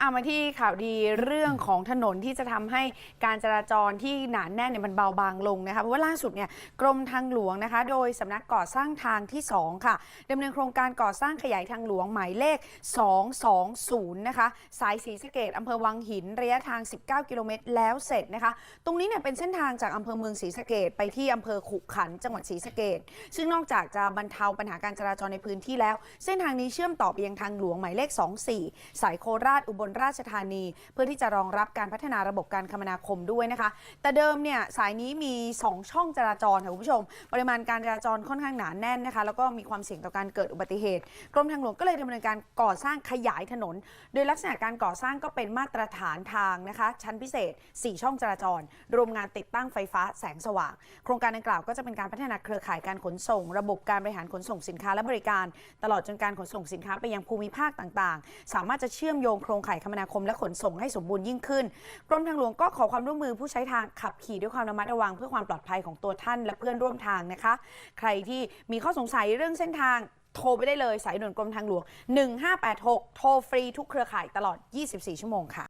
อามาที่ข่าวดีเรื่องของถนนที่จะทำให้การจราจรที่หนาแน่นเนี่ยมันเบาบางลงนะคะเพราะว่าล่าสุดเนี่ยกรมทางหลวงนะคะ โดยสำนักก่อสร้างทางที่ 2 ค่ะดำเนินโครงการก่อสร้างขยายทางหลวงหมายเลข 220 นะคะ สายศรีสะเกดอำเภอวังหินระยะทาง 19 กิโลเมตรแล้วเสร็จนะคะ ตรงนี้เนี่ยเป็นเส้นทางจากอำเภอเมืองศรีสะเกดไปที่อำเภอขุขันจังหวัดศรีสะเกดซึ่งนอกจากจะบรรเทาปัญหาการจราจรในพื้นที่แล้ว เส้นทางนี้เชื่อมต่อไปยังทางหลวงหมายเลข 24 สายโคราชอุบลราชธานี เพื่อที่จะรองรับการพัฒนาระบบการคมนาคมด้วยนะคะ แต่เดิมเนี่ยสายนี้มี 2 ช่องจราจรค่ะคุณผู้ชม ปริมาณการจราจรค่อนข้างหนาแน่นนะคะ แล้วก็มีความเสี่ยงต่อการเกิดอุบัติเหตุ กรมทางหลวงก็เลยดำเนินการก่อสร้างขยายถนน โดยลักษณะการก่อสร้างก็เป็นมาตรฐานทางนะคะ ชั้นพิเศษ 4 ช่องจราจร รวมงานติดตั้งไฟฟ้าแสงสว่าง โครงการดังกล่าวก็จะเป็นการพัฒนาเครือข่ายการขนส่ง ระบบการบริหารขนส่งสินค้าและบริการ ตลอดจนการขนส่งสินค้าไปยังภูมิภาคต่างๆ สามารถจะเชื่อมโยงโครงข่ายายคมนาคมและขนส่งให้สมบูรณ์ยิ่งขึ้น กรมทางหลวงก็ขอความร่วมมือผู้ใช้ทางขับขี่ด้วยความระมัดระวังเพื่อความปลอดภัยของตัวท่านและเพื่อนร่วมทางนะคะ ใครที่มีข้อสงสัยเรื่องเส้นทางโทรไปได้เลยสายด่วนกรมทางหลวง 1586 โทรฟรีทุกเครือข่ายตลอด 24 ชั่วโมงค่ะ